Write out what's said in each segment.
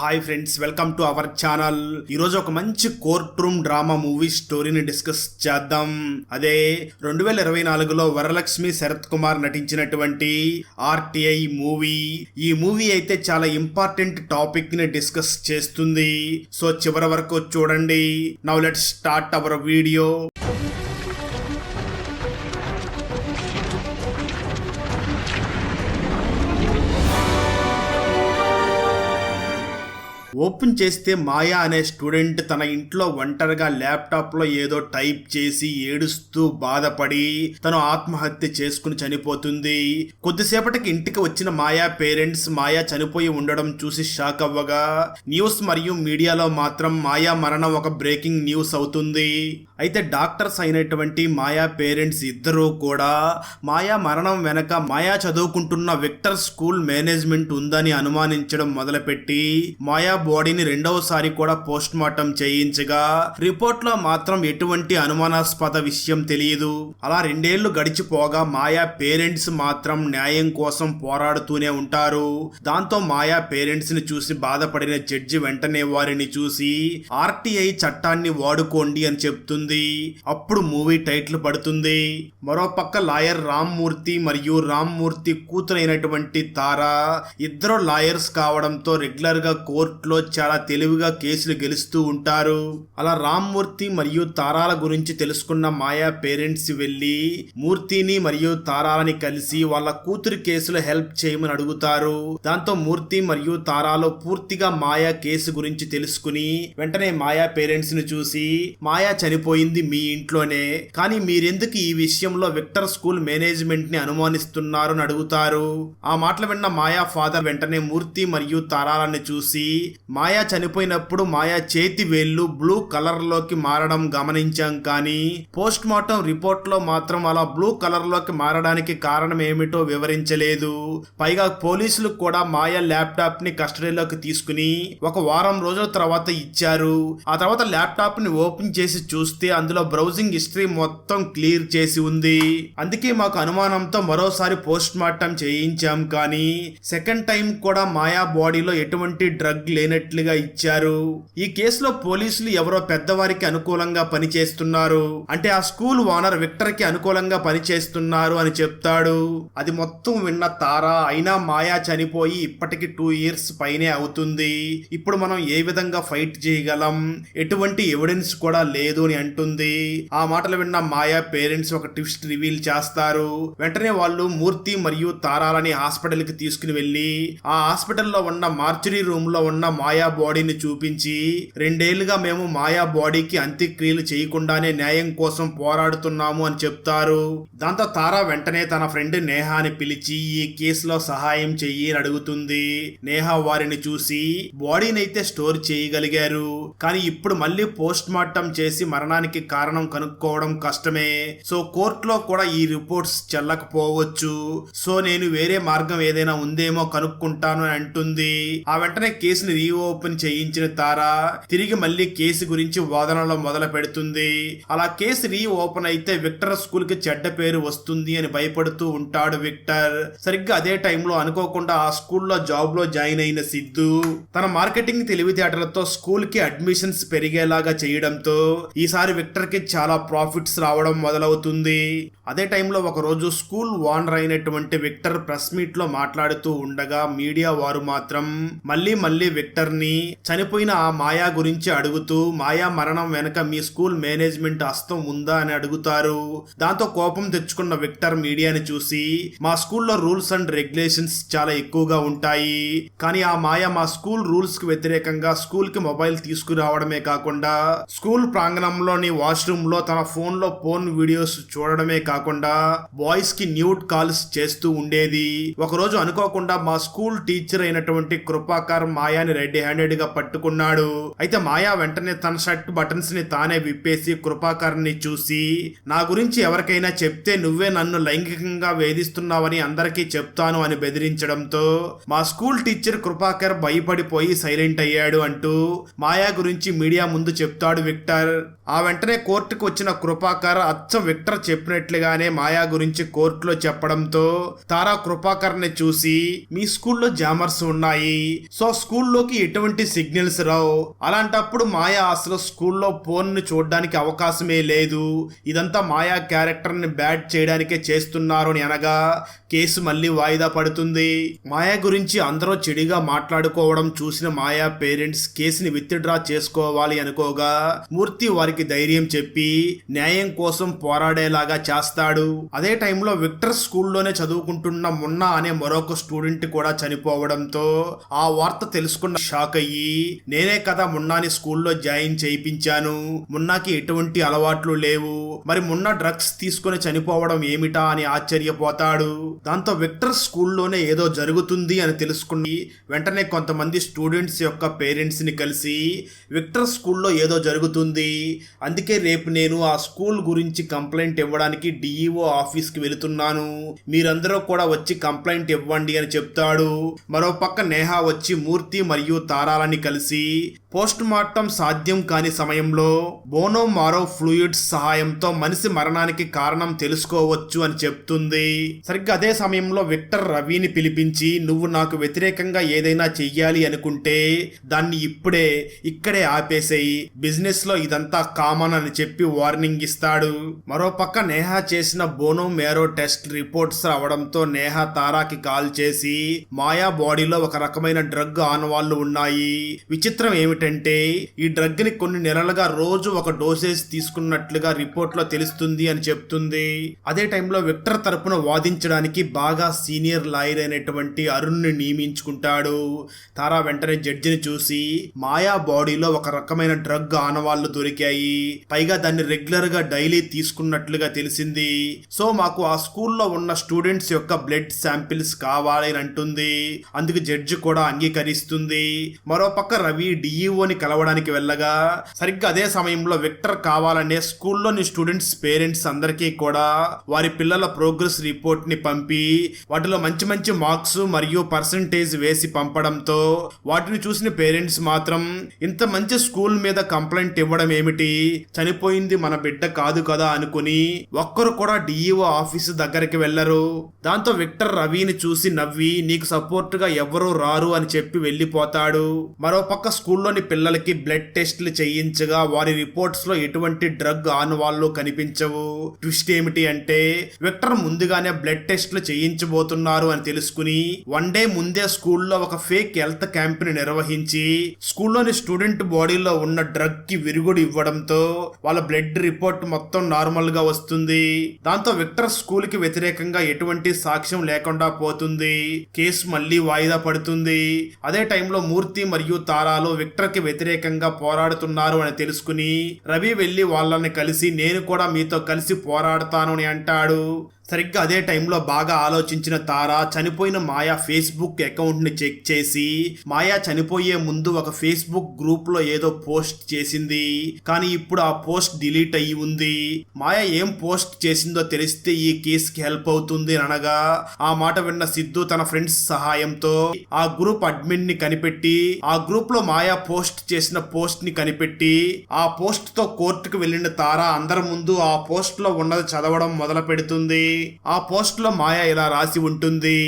Hi friends welcome to our channel ఈరోజు ఒక మంచి కోర్ట్ రూమ్ డ్రామా మూవీ స్టోరీని డిస్కస్ చేద్దాం. అదే రెండు వేల ఇరవై నాలుగులో వరలక్ష్మి శరత్ కుమార్ నటించినటువంటి ఆర్టీఐ మూవీ ఈ మూవీ అయితే చాలా ఇంపార్టెంట్ టాపిక్ని డిస్కస్ చేస్తుంది. సో చివరి వరకు చూడండి. Now let start our video open చేస్తే మాయా అనే స్టూడెంట్ తన ఇంట్లో ఒంటరిగా ల్యాప్టాప్లో ఏదో టైప్ చేసి ఏడుస్తూ బాధపడి తను ఆత్మహత్య చేసుకుని చనిపోతుంది. కొద్దిసేపటికి ఇంటికి వచ్చిన మాయా పేరెంట్స్ మాయా చనిపోయి ఉండడం చూసి షాక్ అవ్వగా న్యూస్ మరియు మీడియాలో మాత్రం మాయా మరణం ఒక బ్రేకింగ్ న్యూస్ అవుతుంది. అయితే డాక్టర్స్ అయినటువంటి మాయా పేరెంట్స్ ఇద్దరూ కూడా మాయా మరణం వెనక మాయా చదువుకుంటున్న విక్టర్ స్కూల్ మేనేజ్మెంట్ ఉందని అనుమానించడం మొదలుపెట్టి మాయా బాడీని రెండవసారి కూడా పోస్ట్ మార్టం చేయించగా రిపోర్ట్లో మాత్రం ఎటువంటి అనుమానాస్పద విషయం తెలియదు. అలా రెండేళ్ళు గడిచిపోగా మాయా పేరెంట్స్ మాత్రం న్యాయం కోసం పోరాడుతూనే ఉంటారు. దాంతో మాయా పేరెంట్స్ని చూసి బాధపడిన జడ్జి వెంటనే వారిని చూసి ఆర్టీఐ చట్టాన్ని వాడుకోండి అని చెప్తుంది. అప్పుడు మూవీ టైటిల్ పడుతుంది. మరోపక్క లాయర్ రామ్మూర్తి మరియు రామ్మూర్తి కూతురైనటువంటి తారా ఇద్దరు లాయర్స్ కావడంతో రెగ్యులర్గా కోర్టులో చాలా తెలివిగా కేసులు గెలుస్తూ ఉంటారు. అలా రామ్మూర్తి మరియు తారాల గురించి తెలుసుకున్న మాయా పేరెంట్స్ వెళ్ళి మూర్తిని మరియు తారాలని కలిసి వాళ్ళ కూతురు కేసులో హెల్ప్ చేయమని అడుగుతారు. దాంతో మూర్తి మరియు తారాలో పూర్తిగా మాయా కేసు గురించి తెలుసుకుని వెంటనే మాయా పేరెంట్స్ని చూసి మాయా చనిపోయింది మీ ఇంట్లోనే కానీ మీరెందుకు ఈ విషయంలో విక్టర్ స్కూల్ మేనేజ్మెంట్ని అనుమానిస్తున్నారు అని అడుగుతారు. ఆ మాటలు విన్న మాయా ఫాదర్ వెంటనే మూర్తి మరియు తారాలని చూసి మాయా చనిపోయినప్పుడు మాయా చేతి వేళ్ళు బ్లూ కలర్లోకి మారడం గమనించాం కానీ పోస్ట్ మార్టం రిపోర్ట్లో మాత్రం అలా బ్లూ కలర్లోకి మారడానికి కారణం ఏమిటో వివరించలేదు. పైగా పోలీసులు కూడా మాయా ల్యాప్టాప్ని కస్టడీలోకి తీసుకుని ఒక వారం రోజుల తర్వాత ఇచ్చారు. ఆ తర్వాత ల్యాప్టాప్ని ఓపెన్ చేసి చూస్తే అందులో బ్రౌజింగ్ హిస్టరీ మొత్తం క్లియర్ చేసి ఉంది. అందుకే మాకు అనుమానంతో మరోసారి పోస్ట్ మార్టం చేయించాం కానీ సెకండ్ టైం కూడా మాయా బాడీలో ఎటువంటి డ్రగ్ లేనట్లుగా ఇచ్చారు. ఈ కేసులో పోలీసులు ఎవరో పెద్దవారికి అనుకూలంగా పనిచేస్తున్నారు. అంటే ఆ స్కూల్ ఓనర్ విక్టర్కి అనుకూలంగా పనిచేస్తున్నారు అని చెప్తాడు. అది మొత్తం విన్న తారా అయినా మాయా చనిపోయి ఇప్పటికి టూ ఇయర్స్ పైనే అవుతుంది. ఇప్పుడు మనం ఏ విధంగా ఫైట్ చేయగలం? ఎటువంటి ఎవిడెన్స్ కూడా లేదు అని అంటుంది. ఆ మాటలు విన్న మాయా పేరెంట్స్ ఒక ట్విస్ట్ రివీల్ చేస్తారు. వెంటనే వాళ్ళు మూర్తి మరియు తారాలని హాస్పిటల్కి తీసుకుని వెళ్ళి ఆ హాస్పిటల్లో ఉన్న మార్చరీ రూమ్లో ఉన్న మాయా బాడీని చూపించి రెండేళ్ళుగా మేము మాయా బాడీకి అంత్యక్రియలు చేయకుండానే న్యాయం కోసం పోరాడుతున్నాము అని చెప్తారు. దాంతో తారా వెంటనే తన ఫ్రెండ్ నేహాని పిలిచి ఈ కేసులో సహాయం చెయ్యి అని అడుగుతుంది. నేహా వారిని చూసి బాడీని అయితే స్టోర్ చేయగలిగారు. కానీ ఇప్పుడు మళ్ళీ పోస్ట్ మార్టం చేసి మరణానికి కారణం కనుక్కోవడం కష్టమే. సో కోర్టులో కూడా ఈ రిపోర్ట్స్ చెల్లకపోవచ్చు. సో నేను వేరే మార్గం ఏదైనా ఉందేమో కనుక్కుంటాను అని అంటుంది. ఆ వెంటనే కేసుని రీఓపెన్ చేయించిన తారా తిరిగి మళ్ళీ కేసు గురించి వాదనలో మొదలు పెడుతుంది. అలా కేసు రీఓపెన్ అయితే విక్టర్ స్కూల్కి చెడ్డ పేరు వస్తుంది అని భయపడుతూ ఉంటాడు విక్టర్. సరిగ్గా అదే టైంలో అనుకోకుండా ఆ స్కూల్లో జాబ్లో జాయిన్ అయిన సిద్ధు తన మార్కెటింగ్ తెలివితేటలతో స్కూల్కి అడ్మిషన్స్ పెరిగేలాగా చేయడంతో ఈసారి విక్టర్కి చాలా ప్రాఫిట్స్ రావడం మొదలవుతుంది. అదే టైంలో ఒక రోజు స్కూల్ ఓనర్ అయినటువంటి విక్టర్ ప్రెస్ మీట్లో మాట్లాడుతూ ఉండగా మీడియా వారు మాత్రం మళ్ళీ మళ్ళీ విక్టర్ని చనిపోయిన ఆ మాయా గురించి అడుగుతూ మాయా మరణం వెనక మీ స్కూల్ మేనేజ్మెంట్ హస్తం ఉందా? అని అడుగుతారు. దాంతో కోపం తెచ్చుకున్న విక్టర్ మీడియాని చూసి మా స్కూల్లో రూల్స్ అండ్ రెగ్యులేషన్స్ చాలా ఎక్కువగా ఉంటాయి. కానీ ఆ మాయ మా స్కూల్ రూల్స్కి వ్యతిరేకంగా స్కూల్కి మొబైల్ తీసుకురావడమే కాకుండా స్కూల్ ప్రాంగణంలోని వాష్రూమ్లో తన ఫోన్లో ఫోన్ వీడియోస్ చూడడమే కాకుండా కాకుండా బాయ్స్కి న్యూడ్ కాల్స్ చేస్తూ ఉండేది. ఒక రోజు అనుకోకుండా మా స్కూల్ టీచర్ అయినటువంటి కృపాకర్ మాయాని రెడ్ హ్యాండెడ్గా పట్టుకున్నాడు. అయితే మాయా వెంటనే తన షర్ట్ బటన్స్ని తానే విప్పేసి కృపాకర్ని చూసి నా గురించి ఎవరికైనా చెప్తే నువ్వే నన్ను లైంగికంగా వేధిస్తున్నావని అందరికీ చెప్తాను అని బెదిరించడంతో మా స్కూల్ టీచర్ కృపాకర్ భయపడిపోయి సైలెంట్ అయ్యాడు అంటూ మాయా గురించి మీడియా ముందు చెప్తాడు విక్టర్. ఆ వెంటనే కోర్టుకు వచ్చిన కృపాకర్ అచ్చం విక్టర్ చెప్పినట్లుగానే మాయా గురించి కోర్టులో చెప్పడంతో తారా కృపాకర్ని చూసి మీ స్కూల్లో జామర్స్ ఉన్నాయి. సో స్కూల్లోకి ఎటువంటి సిగ్నల్స్ రావు. అలాంటప్పుడు మాయా అసలు స్కూల్లో ఫోన్ని చూడడానికి అవకాశమే లేదు. ఇదంతా మాయా క్యారెక్టర్ని బ్యాడ్ చేయడానికే చేస్తున్నారు అని అనగా కేసు మళ్ళీ వాయిదా పడుతుంది. మాయా గురించి అందరూ చెడిగా మాట్లాడుకోవడం చూసిన మాయా పేరెంట్స్ కేసుని విత్డ్రా చేసుకోవాలి అనుకోగా మూర్తి వారికి ధైర్యం చెప్పి న్యాయం కోసం పోరాడేలాగా చేస్తాడు. అదే టైంలో విక్టర్ స్కూల్లోనే చదువుకుంటున్న మున్నా అనే మరొక స్టూడెంట్ కూడా చనిపోవడంతో ఆ వార్త తెలుసుకున్న షాక్ అయ్యి నేనే కదా మున్నాని స్కూల్లో జాయిన్ చేయించాను. మున్నాకి ఎటువంటి అలవాట్లు లేవు. మరి మున్నా డ్రగ్స్ తీసుకుని చనిపోవడం ఏమిటా అని ఆశ్చర్యపోతాడు. దాంతో విక్టర్ స్కూల్లోనే ఏదో జరుగుతుంది అని తెలుసుకుని వెంటనే కొంతమంది స్టూడెంట్స్ యొక్క పేరెంట్స్ని కలిసి విక్టర్ స్కూల్లో ఏదో జరుగుతుంది అందుకే రేపు నేను ఆ స్కూల్ గురించి కంప్లైంట్ ఇవ్వడానికి డిఈఓ ఆఫీస్కి వెళుతున్నాను. మీరందరూ కూడా వచ్చి కంప్లైంట్ ఇవ్వండి అని చెప్తాడు. మరో పక్క నేహ వచ్చి మూర్తి మరియు తారాలని కలిసి పోస్ట్ మార్టం సాధ్యం కాని సమయంలో బోనో మారో ఫ్లూయిడ్స్ సహాయంతో మనిషి మరణానికి కారణం తెలుసుకోవచ్చు అని చెప్తుంది. సరిగ్గా అదే అదే సమయంలో విక్టర్ రవిని పిలిపించి నువ్వు నాకు వ్యతిరేకంగా ఏదైనా చెయ్యాలి అనుకుంటే దాన్ని ఇప్పుడే ఇక్కడే ఆపేసేయి. బిజినెస్లో ఇదంతా కామన్ అని చెప్పి వార్నింగ్ ఇస్తాడు. మరోపక్క నేహా చేసిన బోనో మేరో టెస్ట్ రిపోర్ట్స్ రావడంతో నేహా తారాకి కాల్ చేసి మాయా బాడీలో ఒక రకమైన డ్రగ్ ఆనవాళ్ళు ఉన్నాయి. విచిత్రం ఏమిటంటే ఈ డ్రగ్ని కొన్ని నెలలుగా రోజు ఒక డోసేజ్ తీసుకున్నట్లుగా రిపోర్ట్లో తెలుస్తుంది అని చెప్తుంది. అదే టైంలో విక్టర్ తరపున వాదించడానికి బాగా సీనియర్ లాయర్ అయినటువంటి అరుణ్ని నియమించుకుంటాడు. తారా వెంటనే జడ్జిని చూసి మాయా బాడీలో ఒక రకమైన డ్రగ్ ఆనవాళ్ళు దొరికాయి. పైగా దాన్ని రెగ్యులర్గా డైలీ తీసుకున్నట్లుగా తెలిసింది. సో మాకు ఆ స్కూల్లో ఉన్న స్టూడెంట్స్ యొక్క బ్లడ్ శాంపిల్స్ కావాలి అని అంటుంది. అందుకు జడ్జి కూడా అంగీకరిస్తుంది. మరోపక్క రవి డిఈఓని కలవడానికి వెళ్ళగా సరిగ్గా అదే సమయంలో విక్టర్ కావాలనే స్కూల్లోని స్టూడెంట్స్ పేరెంట్స్ అందరికీ కూడా వారి పిల్లల ప్రోగ్రెస్ రిపోర్ట్ని పంపి వాటిలో మంచి మంచి మార్క్స్ మరియు పర్సంటేజ్ వేసి పంపడంతో వాటిని చూసిన పేరెంట్స్ మాత్రం ఇంత మంచి స్కూల్ మీద కంప్లైంట్ ఇవ్వడం ఏమిటి? చనిపోయింది మన బిడ్డ కాదు కదా అనుకుని ఒక్కరు కూడా డిఈఓ ఆఫీసు దగ్గరికి వెళ్ళరు దాంతో విక్టర్ రవిని చూసి నవ్వి నీకు సపోర్ట్గా ఎవరూ రారు అని చెప్పి వెళ్ళిపోతాడు మరోపక్క స్కూల్లోని పిల్లలకి బ్లడ్ టెస్ట్లు చేయించగా వారి రిపోర్ట్స్లో ఎటువంటి డ్రగ్ ఆనవాళ్ళు కనిపించవు. ట్విస్ట్ ఏమిటి అంటే విక్టర్ ముందుగానే బ్లడ్ టెస్ట్లు చేయించబోతున్నారు అని తెలుసుకుని వన్ డే ముందే స్కూల్లో ఒక ఫేక్ హెల్త్ క్యాంప్ని నిర్వహించి స్కూల్లోని స్టూడెంట్ బాడీలో ఉన్న డ్రగ్కి విరుగుడు ఇవ్వడంతో వాళ్ళ బ్లడ్ రిపోర్ట్ మొత్తం నార్మల్గా వస్తుంది. దాంతో విక్టర్ స్కూల్కి వ్యతిరేకంగా ఎటువంటి సాక్ష్యం లేకుండా పోతుంది. కేసు మళ్ళీ వాయిదా పడుతుంది. అదే టైంలో మూర్తి మరియు తారాలు విక్టర్కి వ్యతిరేకంగా పోరాడుతున్నారు అని తెలుసుకుని రవి వెళ్ళి వాళ్ళని కలిసి నేను కూడా మీతో కలిసి పోరాడతాను అని అంటాడు. సరిగ్గా అదే టైంలో బాగా ఆలోచించిన తార చనిపోయిన మాయా ఫేస్బుక్ అకౌంట్ని చెక్ చేసి మాయా చనిపోయే ముందు ఒక ఫేస్బుక్ గ్రూప్లో ఏదో పోస్ట్ చేసింది. కానీ ఇప్పుడు ఆ పోస్ట్ డిలీట్ అయ్యి ఉంది. మాయా ఏం పోస్ట్ చేసిందో తెలిస్తే ఈ కేసుకి హెల్ప్ అవుతుంది అని అనగా ఆ మాట విన్న సిద్ధు తన ఫ్రెండ్స్ సహాయంతో ఆ గ్రూప్ అడ్మిన్ని కనిపెట్టి ఆ గ్రూప్లో మాయా పోస్ట్ చేసిన పోస్ట్ని కనిపెట్టి ఆ పోస్ట్తో కోర్టుకు వెళ్ళిన తార అందరి ముందు ఆ పోస్ట్లో ఉన్నది చదవడం మొదలు పెడుతుంది ఆ పోస్ట్లో మాయ ఇలా రాసి ఉంటుంది.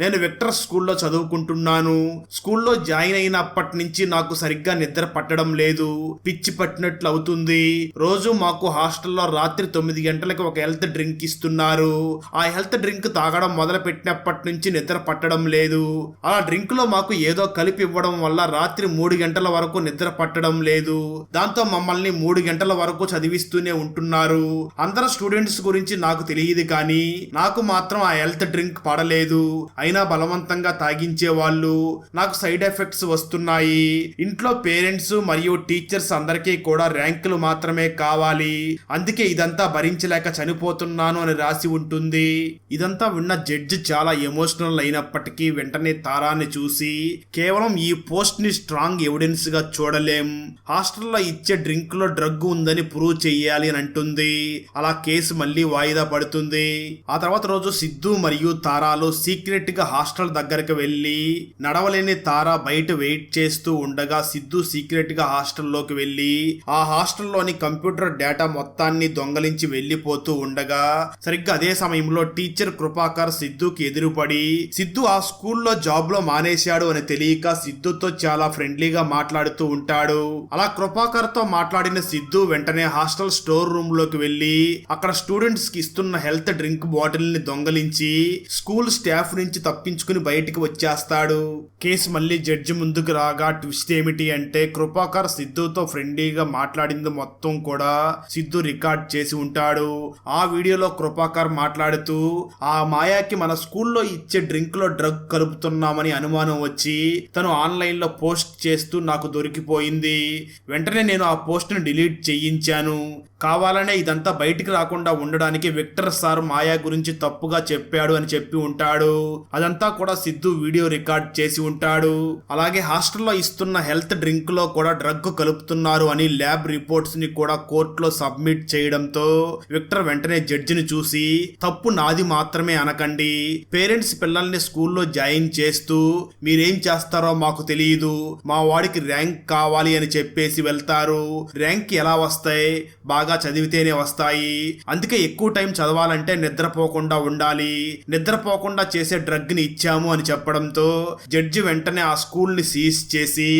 నేను విక్టర్ స్కూల్లో చదువుకుంటున్నాను. స్కూల్లో జాయిన్ అయినప్పటి నుంచి నాకు సరిగ్గా నిద్ర పట్టడం లేదు. పిచ్చి పట్టినట్లు అవుతుంది. రోజు మాకు హాస్టల్లో రాత్రి తొమ్మిది గంటలకు ఒక హెల్త్ డ్రింక్ ఇస్తున్నారు. ఆ హెల్త్ డ్రింక్ తాగడం మొదలు పెట్టినప్పటి నుంచి నిద్ర పట్టడం లేదు. ఆ డ్రింక్లో మాకు ఏదో కలిపి ఇవ్వడం వల్ల రాత్రి మూడు గంటల వరకు నిద్ర పట్టడం లేదు. దాంతో మమ్మల్ని మూడు గంటల వరకు చదివిస్తూనే ఉంటున్నారు. అందరు స్టూడెంట్స్ గురించి నాకు తెలియదు కానీ నాకు మాత్రం ఆ హెల్త్ డ్రింక్ పడలేదు. అయినా బలవంతంగా తాగించే వాళ్ళు నాకు సైడ్ ఎఫెక్ట్స్ వస్తున్నాయి. ఇంట్లో పేరెంట్స్ మరియు టీచర్స్ అందరికీ కూడా ర్యాంకులు మాత్రమే కావాలి. అందుకే ఇదంతా భరించలేక చనిపోతున్నాను అని రాసి ఉంటుంది. ఇదంతా విన్న జడ్జి చాలా ఎమోషనల్ అయినప్పటికీ వెంటనే తారాన్ని చూసి కేవలం ఈ పోస్ట్ని స్ట్రాంగ్ ఎవిడెన్స్గా చూడలేం. హాస్టల్లో ఇచ్చే డ్రింక్లో డ్రగ్ ఉందని ప్రూవ్ చెయ్యాలి అని అంటుంది. అలా కేసు మళ్ళీ వాయిదా పడుతుంది. ఆ తర్వాత రోజు సిద్ధు మరియు తారాలు సీక్రెట్గా హాస్టల్ దగ్గరకు వెళ్ళి నడవలేని తారా బయట వెయిట్ చేస్తూ ఉండగా సిద్ధు సీక్రెట్గా హాస్టల్లోకి వెళ్ళి ఆ హాస్టల్లోని కంప్యూటర్ డేటా మొత్తాన్ని దొంగలించి వెళ్ళిపోతూ ఉండగా సరిగ్గా అదే సమయంలో టీచర్ కృపాకర్ సిద్ధుకి ఎదురుపడి సిద్ధు ఆ స్కూల్లో జాబ్లో మానేశాడు అని తెలియక సిద్ధుతో చాలా ఫ్రెండ్లీగా మాట్లాడుతూ ఉంటాడు అలా కృపాకర్తో మాట్లాడిన సిద్ధు వెంటనే హాస్టల్ స్టోర్ రూమ్లోకి వెళ్ళి అక్కడ స్టూడెంట్స్కి ఇస్తున్న హెల్త్ డ్రింక్ బాటిల్ని దొంగలించి స్కూల్ స్టాఫ్ నుంచి తప్పించుకుని బయటికి వచ్చేస్తాడు. కేసు మళ్ళీ జడ్జి ముందుకు రాగా ట్విస్ట్ ఏమిటి అంటే కృపాకర్ సిద్ధుతో ఫ్రెండ్లీగా మాట్లాడింది మొత్తం కూడా సిద్ధు రికార్డ్ చేసి ఉంటాడు. ఆ వీడియోలో కృపాకర్ మాట్లాడుతూ ఆ మాయాకి మన స్కూల్లో ఇచ్చే డ్రింక్లో డ్రగ్ కలుపుతున్నామని అనుమానం వచ్చి తను ఆన్లైన్లో పోస్ట్ చేస్తూ నాకు దొరికిపోయింది. వెంటనే నేను ఆ పోస్ట్ని డిలీట్ చేయించాను. కావాలనే ఇదంతా బయటికి రాకుండా ఉండడానికి విక్టర్ సార్ మాయా గురించి తప్పుగా చెప్పాడు అని చెప్పి ఉంటాడు. అదంతా కూడా సిద్ధు వీడియో రికార్డ్ చేసి ఉంటాడు. అలాగే హాస్టల్లో ఇస్తున్న హెల్త్ డ్రింక్లో కూడా డ్రగ్ కలుపుతున్నారు అని ల్యాబ్ రిపోర్ట్స్ని కూడా కోర్టులో సబ్మిట్ చేయడంతో విక్టర్ వెంటనే జడ్జిని చూసి తప్పు నాది మాత్రమే అనకండి. పేరెంట్స్ పిల్లల్ని స్కూల్లో జాయిన్ చేస్తూ మీరేం చేస్తారో మాకు తెలియదు. మా వాడికి ర్యాంక్ కావాలి అని చెప్పేసి వెళ్తారు. ర్యాంక్ ఎలా వస్తాయి? బాగా చదివితేనే వస్తాయి. అందుకే ఎక్కువ టైం చదవాలంటే నిద్రపోకుండా ఉండాలి నిద్రపోకుండా చేసే డ్రగ్ని ఇచ్చాము అని చెప్పడంతో జడ్జి వెంటనే ఆ స్కూల్ని సీజ్ చేసి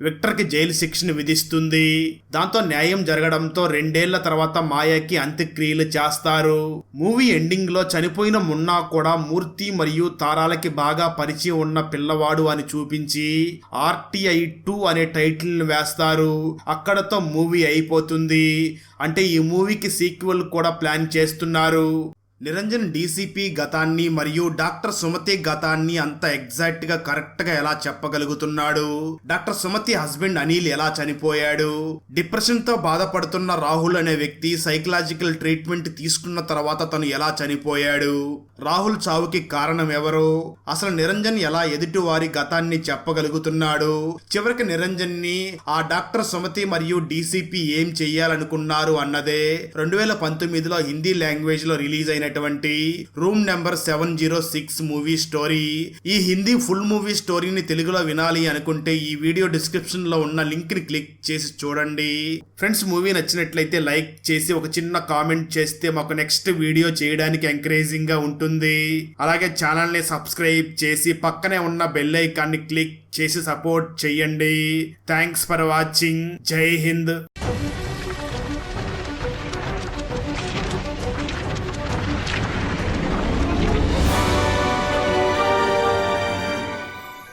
విక్టర్కి జైలు శిక్షను విధిస్తుంది. దాంతో న్యాయం జరగడంతో రెండేళ్ళ తర్వాత మాయాకి అంత్యక్రియలు చేస్తారు. మూవీ ఎండింగ్లో చనిపోయిన మున్నా కూడా మూర్తి మరియు తారాలకి బాగా పరిచయం ఉన్న పిల్లవాడు అని చూపించి ఆర్టీఐ టూ అనే టైటిల్ని వేస్తారు. అక్కడతో మూవీ అయిపోతుంది. అంటే ఈ మూవీకి సీక్వెల్ కూడా ప్లాన్ చేస్తున్నారు. నిరంజన్ డీసీపీ గతాన్ని మరియు డాక్టర్ సుమతి గతాన్ని అంత ఎగ్జాక్ట్గా కరెక్ట్గా ఎలా చెప్పగలుగుతున్నాడు? డాక్టర్ సుమతి హస్బెండ్ అనిల్ ఎలా చనిపోయాడు? డిప్రెషన్తో బాధపడుతున్న రాహుల్ అనే వ్యక్తి సైకలాజికల్ ట్రీట్మెంట్ తీసుకున్న తర్వాత తను ఎలా చనిపోయాడు? రాహుల్ చావుకి కారణం ఎవరు? అసలు నిరంజన్ ఎలా ఎదుటి వారి గతాన్ని చెప్పగలుగుతున్నాడు? చివరికి నిరంజన్ని ఆ డాక్టర్ సుమతి మరియు డీసీపీ ఏం చెయ్యాలనుకున్నారు అన్నదే. రెండు వేల పంతొమ్మిదిలో హిందీ లాంగ్వేజ్లో రిలీజ్ అనేటువంటి room number seven zero six movie story. ఈ హిందీ ఫుల్ మూవీ స్టోరీని తెలుగులో వినాలి అనుకుంటే ఈ వీడియో డిస్క్రిప్షన్లో ఉన్న లింక్ని క్లిక్ చేసి చూడండి. ఫ్రెండ్స్ మూవీ నచ్చినట్లయితే లైక్ చేసి ఒక చిన్న కామెంట్ చేస్తే మాకు నెక్స్ట్ వీడియో చేయడానికి ఎంకరేజింగ్గా ఉంటుంది. అలాగే ఛానల్ని సబ్స్క్రైబ్ చేసి పక్కనే ఉన్న బెల్ ఐకాన్ని క్లిక్ చేసి సపోర్ట్ చేయండి. Thanks for watching. జై హింద్.